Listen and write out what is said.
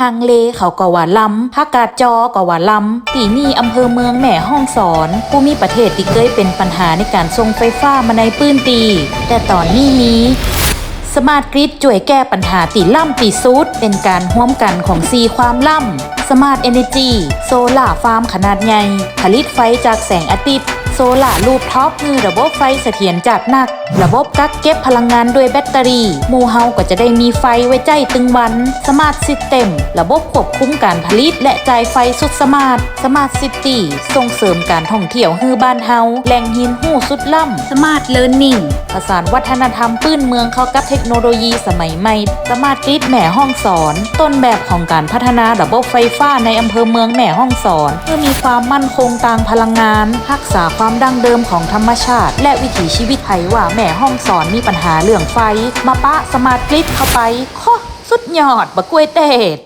ฮังเลเขาก็ว่าล้ำภาคกาดจอก็ว่าล้ำตีนี่อำเภอเมืองแม่ห้องสอนผู้มีประเทศที่เคยเป็นปัญหาในการส่งไฟฟ้ามาในปื้นตีแต่ตอนนี้มีสมาร์ทกริดช่วยแก้ปัญหาตีล่ำตีซูดเป็นการร่วมกันของซีความล่ำสมาร์ทเอเนจีโซล่าฟาร์มขนาดใหญ่ผลิตไฟจากแสงอาทิตย์ ล่ารูปท็อปคือระบบไฟเสถียรจัดหนัก ระบบกักเก็บพลังงานด้วยแบตเตอรี่หมู่เฮาก็จะได้มีไฟไว้ใจตึงวันสมาร์ทซิสเต็มระบบควบคุมการผลิตและจ่ายไฟสุดสมาร์ทสมาร์ทซิตี้ส่งเสริมการท่องเที่ยวฮือบ้านเฮาแหล่งหินหู้สุดล่ำสมาร์ทเลิร์นนิ่งผสานวัฒนธรรมปื้นเมืองเข้ากับเทคโนโลยีสมัยใหม่สมาร์ทกริดแหม่ห้องสอน ต้นแบบของการพัฒนาระบบไฟฟ้าในอำเภอเมืองแหม่ห้องสอน เพื่อมีความมั่นคงทางพลังงานรักษาความดั้งเดิมของธรรมชาติ และวิถีชีวิตไทยว่าแม่ห้องสอนมีปัญหาเรื่องไฟ มาปะสมาร์ทกริดเข้าไปข้อสุดยอดบะกล้วยเตด